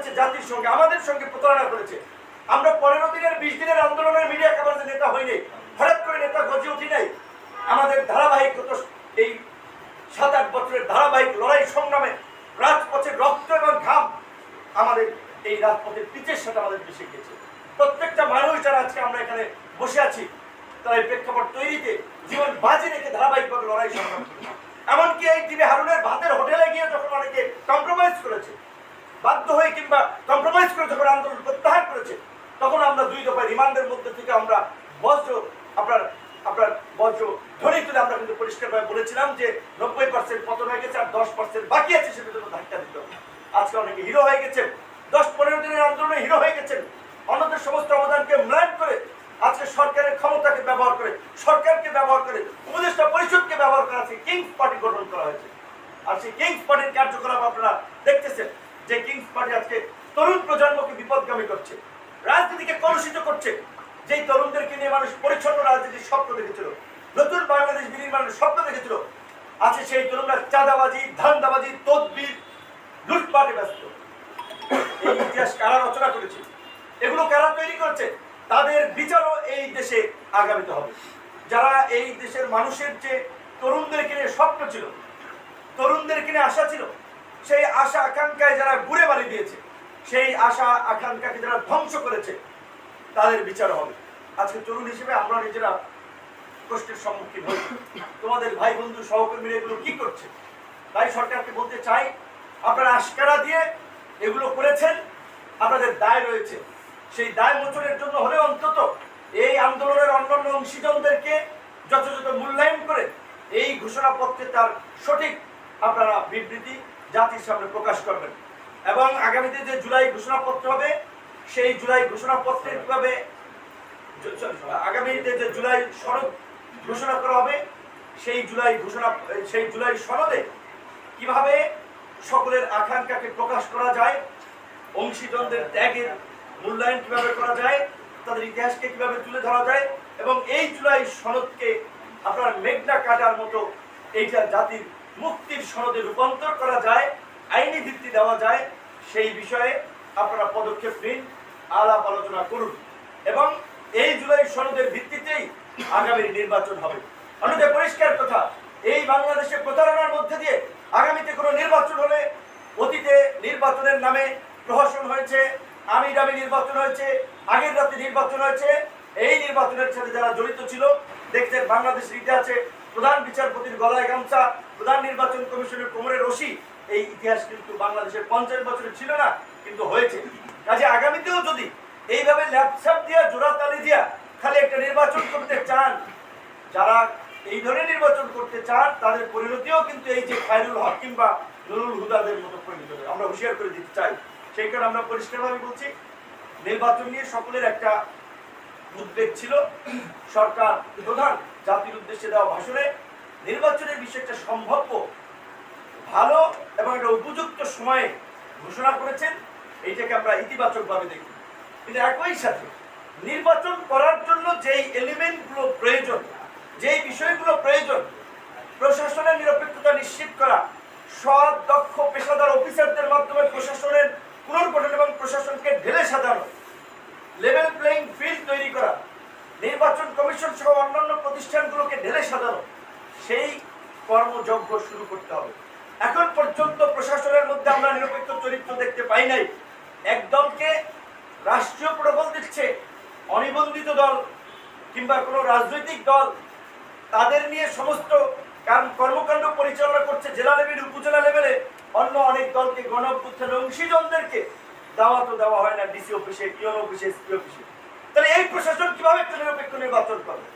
করেছে জাতির সঙ্গে, আমাদের সঙ্গে প্রতারণা করেছে। আমরা পনেরো দিনের, বিশ দিনের আন্দোলনের মিডিয়া কাভারেজে নেতা হইনি হঠাৎ করে নেতা গজে উঠি নাই। আমাদের ধারাবাহিক গত এই সাত আট বছরের ধারাবাহিক লড়াই সংগ্রামে রাজপথের রক্ত এবং ঘাম আমাদের এই রাজপথের পিচের সাথে আমাদের মিশে গেছে। প্রত্যেকটা মানুষ যারা আজকে আমরা এখানে বসে আছি, তারা এই প্রেক্ষাপট তৈরিতে জীবন বাজি রেখে ধারাবাহিকভাবে লড়াই সংগ্রাম এমনকি এই টিভি হারুনের ভাতের হোটেলে গিয়ে যখন অনেকে কম্প্রোমাইজ করেছে বাধ্য হয়ে কিংবা কম্প্রোমাইজ করে যখন আন্দোলন প্রত্যাহার করেছে, তখন আমরা দুই দফায় রিমান্ডের মধ্যে থেকে আমরা বজ্র, আপনার আপনার বজ্র ধ্বনি তুলে আমরা কিন্তু পরিষ্কারভাবে বলেছিলাম যে নব্বই পার্সেন্ট পতন হয়ে গেছে আর দশ পার্সেন্ট বাকি আছে সেটা জন্য ধাক্কা দিতে হবে। আজকে অনেকে হিরো হয়ে গেছেন, দশ পনেরো দিনের আন্দোলনে হিরো হয়ে গেছেন, অন্যদের সমস্ত অবদানকে মূল্যায়ন করে আজকে সরকারের ক্ষমতাকে ব্যবহার করে, সরকারকে ব্যবহার করে, উপদেষ্টা পরিষদকে ব্যবহার করা আজকে কিংস পার্টি গঠন করা হয়েছে। আর সেই কিংস পার্টির কার্যকলাপ আপনারা দেখতেছেন। যে কিংস পার্টি আজকে তরুণ প্রজন্মকে বিপদগামী করছে, রাজনীতিকে কলুষিত করছে, যেই তরুণদেরকে নিয়ে মানুষ পরিচ্ছন্ন রাজনীতির স্বপ্ন দেখেছিল, নতুন বাংলাদেশ বিনির্মাণের স্বপ্ন দেখেছিল আছে সেই তরুণরা চাঁদাবাজি, ধান্দাবাজি, তদবির, লুটপাটে ব্যস্ত। এই ইতিহাস কারা রচনা করেছে? এগুলো কারা তৈরি করছে? তাদের বিচারও এই দেশে আগামীতে হবে। যারা এই দেশের মানুষের যে তরুণদেরকে নিয়ে স্বপ্ন ছিল তরুণদের কিনে আশা ছিল সেই আশা আকাঙ্ক্ষায় যারা ঘুরে বাড়ি দিয়েছে, সেই আশা আকাঙ্ক্ষাকে যারা ধ্বংস করেছে, তাদের বিচার হবে। আজকে তরুণ হিসেবে আমরা নিজেরা কষ্টের সম্মুখীন হই। তোমাদের ভাই বন্ধু সহকর্মীরা এগুলো কি করছে? তাই সরকারকে বলতে চাই আপনারা আশকারা দিয়ে এগুলো করেছেন, আপনাদের দায় রয়েছে। সেই দায় মোচনের জন্য হলে অন্তত এই আন্দোলনের অন্যান্য অংশীজনদেরকে যথাযথ মূল্যায়ন করে এই ঘোষণাপত্রে তার সঠিক আপনারা বিবৃতি জাতির সামনে প্রকাশ করবেন। এবং আগামীতে যে জুলাই ঘোষণাপত্র হবে, সেই জুলাই ঘোষণাপত্রে কীভাবে আগামীতে যে জুলাই সনদ ঘোষণা করা হবে, সেই জুলাই ঘোষণা, সেই জুলাই সনদে কীভাবে সকলের আকাঙ্ক্ষাকে প্রকাশ করা যায় অংশীজনদের ত্যাগের মূল্যায়ন কীভাবে করা যায়, তাদের ইতিহাসকে কীভাবে তুলে ধরা যায়, এবং এই জুলাই সনদকে আপনার মেঘনা কাটার মতো এইটা জাতির মুক্তির সনদে রূপান্তর করা যায়, আইনি ভিত্তি দেওয়া যায়, সেই বিষয়ে আপনারা পদক্ষেপ নিন, আলাপ আলোচনা করুন। এবং এই জুলাই সনদের ভিত্তিতেই আগামী নির্বাচন হবে। অন্যদের পরিষ্কার কথা, এই বাংলাদেশে প্রতারণার মধ্যে দিয়ে আগামীতে কোনো নির্বাচন হলে অতীতে নির্বাচনের নামে প্রহসন হয়েছে আমি দামি নির্বাচন হয়েছে, আগের রাতে নির্বাচন হয়েছে। এই নির্বাচনের সাথে যারা জড়িত ছিল, দেখছেন বাংলাদেশের ইতিহাসে প্রধান বিচারপতির গলায় গামছা, প্রধান নির্বাচন কমিশনের কোমরে রশি। এই ইতিহাস কিন্তু বাংলাদেশের পঞ্চাশ বছরে ছিল না, কিন্তু হয়েছে। কাজে আগামীতেও যদি এইভাবে ল্যাপসাপ দিয়া, জোড়া তালি দিয়া খালি একটা নির্বাচন করতে চান, যারা এই ধরনের নির্বাচন করতে চান, তাদের পরিণতিও কিন্তু এই যে খায়রুল হক কিংবা নুরুল হুদাদের মতো পরিণত হবে। আমরা হুঁশিয়ার করে দিতে চাই। সেই কারণে আমরা পরিষ্কারভাবে বলছি, নির্বাচন নিয়ে সকলের একটা উদ্বেগ ছিল। সরকার প্রধান জাতির উদ্দেশ্যে দেওয়া ভাষণে নির্বাচনের বিষয়টা সম্ভাব্য, ভালো এবং একটা উপযুক্ত সময়ে ঘোষণা করেছেন, এইটাকে আমরা ইতিবাচকভাবে দেখি। কিন্তু একই সাথে নির্বাচন করার জন্য যেই এলিমেন্টগুলো প্রয়োজন, যেই বিষয়গুলো প্রয়োজন, প্রশাসনের নিরপেক্ষতা নিশ্চিত করা সৎ দক্ষ পেশাদার অফিসারদের মাধ্যমে প্রশাসনের পুনর্গঠন এবং প্রশাসনকে ঢেলে সাজানো লেভেল প্লেইং ফিল্ড তৈরি করা নির্বাচন কমিশন সহ অন্যান্য প্রতিষ্ঠানগুলোকে ঢেলে সাজানো, সেই কর্মযজ্ঞ শুরু করতে হবে। এখন পর্যন্ত প্রশাসনের মধ্যে আমরা নিরপেক্ষ চরিত্র দেখতে পাই নাই। একদলকে রাষ্ট্রীয় প্রবল দিচ্ছে, অনিবন্ধিত দল কিংবা কোনো রাজনৈতিক দল, তাদের নিয়ে সমস্ত কর্মকাণ্ড পরিচালনা করছে জেলা লেভেল, উপজেলা লেভেলে। অন্য অনেক দলকে গণ অভ্যুত্থানের অংশীজনদেরকে দাওয়া তো দেওয়া হয় না, ডিসি অফিসে টিওন অফিসে, এসপি অফিসে। তাহলে এই প্রশাসন কীভাবে একটা নিরপেক্ষ নির্বাচন করবে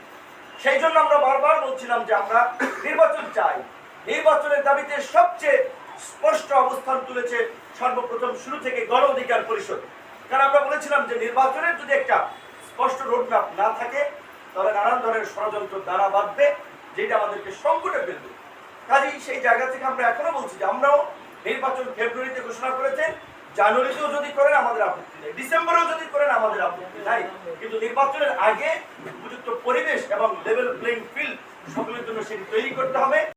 সেই জন্য আমরা বারবার বলছিলাম যে আমরা নির্বাচন চাই। নির্বাচনের দাবিতে সবচেয়ে স্পষ্ট অবস্থান তুলেছে সর্বপ্রথম শুরু থেকে গণ অধিকার পরিষদ। কারণ আমরা বলেছিলাম যে নির্বাচনের যদি একটা স্পষ্ট রোডম্যাপ না থাকে, তাহলে নানান ধরনের ষড়যন্ত্র দ্বারা বাঁধবে, যেটা আমাদেরকে সংকটে ফেলবে। কাজেই সেই জায়গা থেকে আমরা এখনও বলছি যে আমরাও নির্বাচন ফেব্রুয়ারিতে ঘোষণা করেছেন। জানুয়ারিতেও যদি করেন, আমাদের আপত্তি নেই। ডিসেম্বরেও যদি করেন, আমাদের আপত্তি নাই। কিন্তু নির্বাচনের আগে উপযুক্ত পরিবেশ এবং লেভেল প্লেইং ফিল্ড সকলের জন্য সেটি তৈরি করতে হবে।